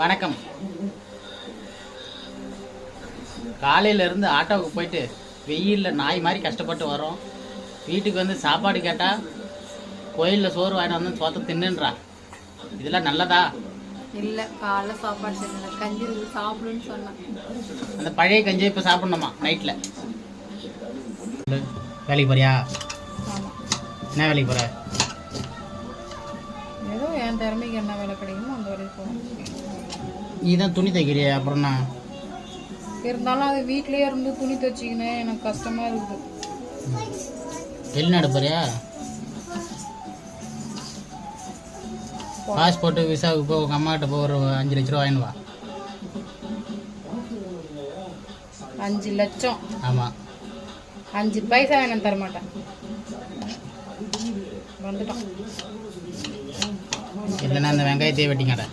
வணக்கம். காலையில இருந்து ஆட்டோவுக்கு போயிட்டு வெயிலில் நாய் மாதிரி கஷ்டப்பட்டு வரோம் வீட்டுக்கு வந்து சாப்பாடு கேட்டால் கோயிலில் சோறு வாங்கிட்டு வந்து சோத்தை தின்னுன்றா. இதெல்லாம் நல்லதா? இல்லை காலைல சாப்பாடு செஞ்சல கஞ்சி சாப்பிடுன்னு சொன்னேன். அந்த பழைய கஞ்சியை இப்போ சாப்பிட்ணுமா நைட்டில் வேலைக்கு போறியா? என்ன வேலைக்கு போகிற என் திறமைக்கு என்ன வேலை கிடைக்குமோ அந்த வேலைக்கு போகணும் நீ தான் துணி தைக்கிறிய? அப்புறம் நான் இருந்தாலும் அது வீட்லயே இருந்து துணி தைச்சிக்கினேன் எனக்கு கஷ்டமா இருக்குது. வெளிநாடு போறியா? பாஸ்போர்ட்டு விசாவுக்கு போ உங்கள் அம்மாகிட்ட போ ஒரு அஞ்சு லட்ச ரூபா வாங்கிட்டு வா. அஞ்சு லட்சம். ஆமாம் அஞ்சு பைசா எனக்கு தர மாட்டேன் வந்துட்டோம் இல்லைன்னா அந்த வெங்காயத்தையே வெட்டிங்கடா